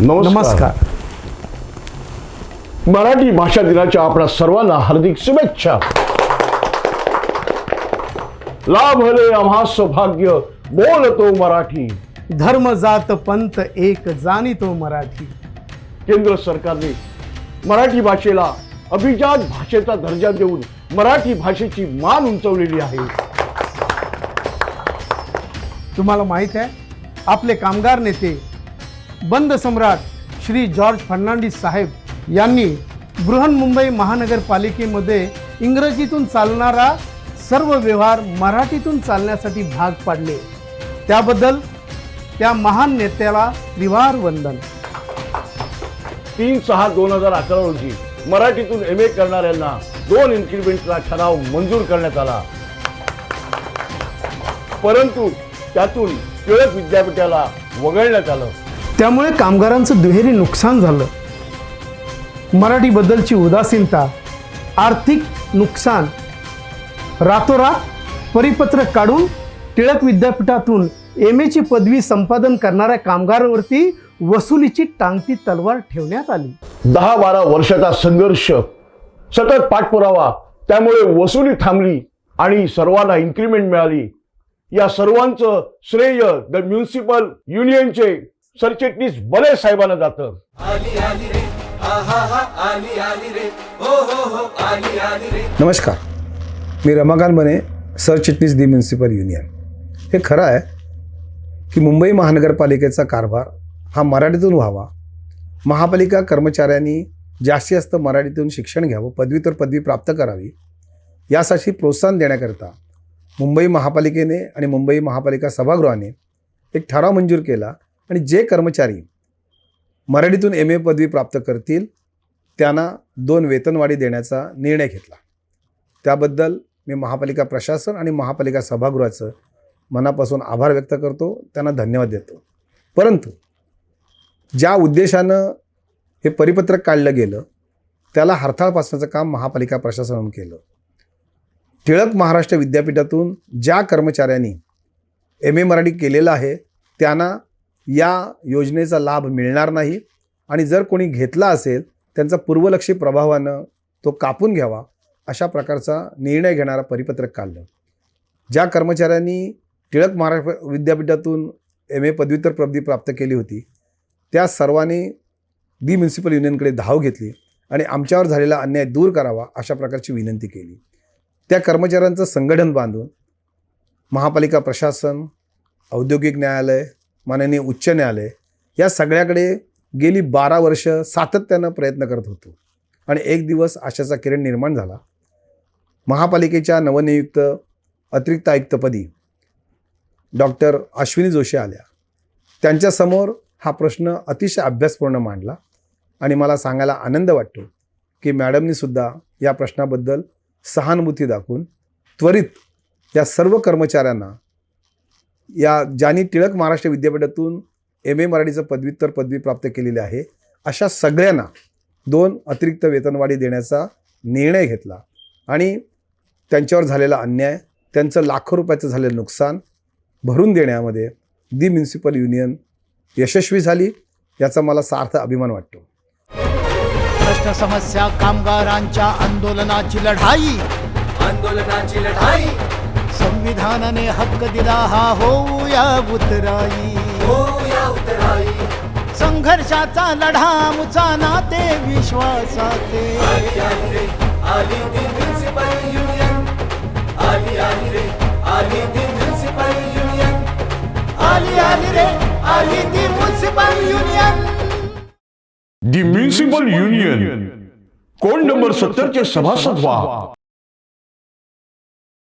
नमस्कार. मराठी भाषा दिनाच्या आपल्या सर्वांना हार्दिक शुभेच्छा. लाभले आम्हा सौभाग्य. बोलतो मराठी. धर्म जात पंत एक जाणीतो मराठी. केंद्र सरकारने मराठी भाषेला अभिजात भाषेचा दर्जा देऊन मराठी भाषेची मान उंचवलेली आहे. तुम्हाला माहीत आहे आपले कामगार नेते बंद सम्राट श्री जॉर्ज फर्नांडिस साहेब यांनी बृहन्मुंबई महानगरपालिकेमध्ये इंग्रजीतून चालणारा सर्व व्यवहार मराठीतून चालण्यासाठी भाग पाडले. त्याबद्दल त्या महान नेत्याला त्रिवार वंदन. तीन सहा दोन हजार अकरा रोजी मराठीतून एम ए करणाऱ्यांना दोन इन्क्रीमेंटचा ठराव मंजूर करण्यात आला. परंतु त्यातून टिळक विद्यापीठाला वगळण्यात आलं. त्यामुळे कामगारांचं दुहेरी नुकसान झालं. मराठीबद्दलची उदासीनता आर्थिक नुकसान रातोरात परिपत्रक काढून टिळक विद्यापीठातून एम एची पदवी संपादन करणाऱ्या कामगारांवरती वसुलीची टांगती तलवार ठेवण्यात आली. दहा बारा वर्षाचा संघर्ष सतत पाठपुरावा त्यामुळे वसुली थांबली आणि सर्वांना इन्क्रीमेंट मिळाली. या सर्वांचं श्रेय द म्युन्सिपल युनियनचे सरचिटणीस बले साहेबांना जातं. नमस्कार. मी रमाकांत बने सरचिटणीस दी म्युन्सिपल युनियन. हे खरं आहे की मुंबई महानगरपालिकेचा कारभार हा मराठीतून व्हावा. महापालिका कर्मचाऱ्यांनी जास्तीत जास्त मराठीतून शिक्षण घ्यावं पदव्युत्तर पदवी प्राप्त करावी यासाठी प्रोत्साहन देण्याकरता मुंबई महापालिकेने आणि मुंबई महापालिका सभागृहाने एक ठराव मंजूर केला आणि जे कर्मचारी मराठीतून एम ए पदवी प्राप्त करतील त्यांना दोन वेतनवाढी देण्याचा निर्णय घेतला. त्याबद्दल मी महापालिका प्रशासन आणि महापालिका सभागृहाचं मनापासून आभार व्यक्त करतो. त्यांना धन्यवाद देतो. परंतु ज्या उद्देशानं हे परिपत्रक काढलं गेलं त्याला हरताळ पासण्याचं काम महापालिका प्रशासनानं केलं. टिळक महाराष्ट्र विद्यापीठातून ज्या कर्मचाऱ्यांनी एम ए मराठी केलेलं आहे त्यांना या योजनेचा लाभ मिळणार नाही. आणि जर कोणी घेतला असेल त्यांचा पूर्वलक्षी प्रभावानं तो कापून घ्यावा अशा प्रकारचा निर्णय घेणारा परिपत्रक काढलं. ज्या कर्मचाऱ्यांनी टिळक महाराष्ट्र विद्यापीठातून एम ए पदव्युत्तर पदवी प्राप्त केली होती त्या सर्वांनी दी म्युन्सिपल युनियनकडे धाव घेतली आणि आमच्यावर झालेला अन्याय दूर करावा अशा प्रकारची विनंती केली. त्या कर्मचाऱ्यांचं संघटन बांधून महापालिका प्रशासन औद्योगिक न्यायालय माननीय उच्च न्यायालय या सगळ्याकडे गेली बारा वर्ष सातत्यानं प्रयत्न करत होतो. आणि एक दिवस आशाचा किरण निर्माण झाला. महापालिकेच्या नवनियुक्त अतिरिक्त आयुक्तपदी डॉक्टर अश्विनी जोशी आल्या. त्यांच्यासमोर हा प्रश्न अतिशय अभ्यासपूर्ण मांडला आणि मला सांगायला आनंद वाटतो की मॅडमनीसुद्धा या प्रश्नाबद्दल सहानुभूती दाखवून त्वरित या सर्व कर्मचाऱ्यांना या ज्यांनी टिळक महाराष्ट्र विद्यापीठातून एम ए मराठीचं पदव्युत्तर पदवी प्राप्त केलेली आहे अशा सगळ्यांना दोन अतिरिक्त वेतनवाढी देण्याचा निर्णय घेतला. आणि त्यांच्यावर झालेला अन्याय त्यांचं लाखो रुपयाचं झालेलं नुकसान भरून देण्यामध्ये दी म्युन्सिपल युनियन यशस्वी झाली याचा मला सार्थ अभिमान वाटतो. प्रश्न समस्या कामगारांच्या आंदोलनाची लढाई. आंदोलनाची लढाई. संविधानाने हक्क दिला हा होऊया उतराई. उतराई. संघर्षाचा लढा मुचा नाते विश्वासाचे. आली आली रे आली ती म्युन्सिपल युनियन आली आली रे आली ती म्युन्सिपल युनियन आली आली रे आली ती municipal union the municipal union code number सत्तरचे सभासद व्हा.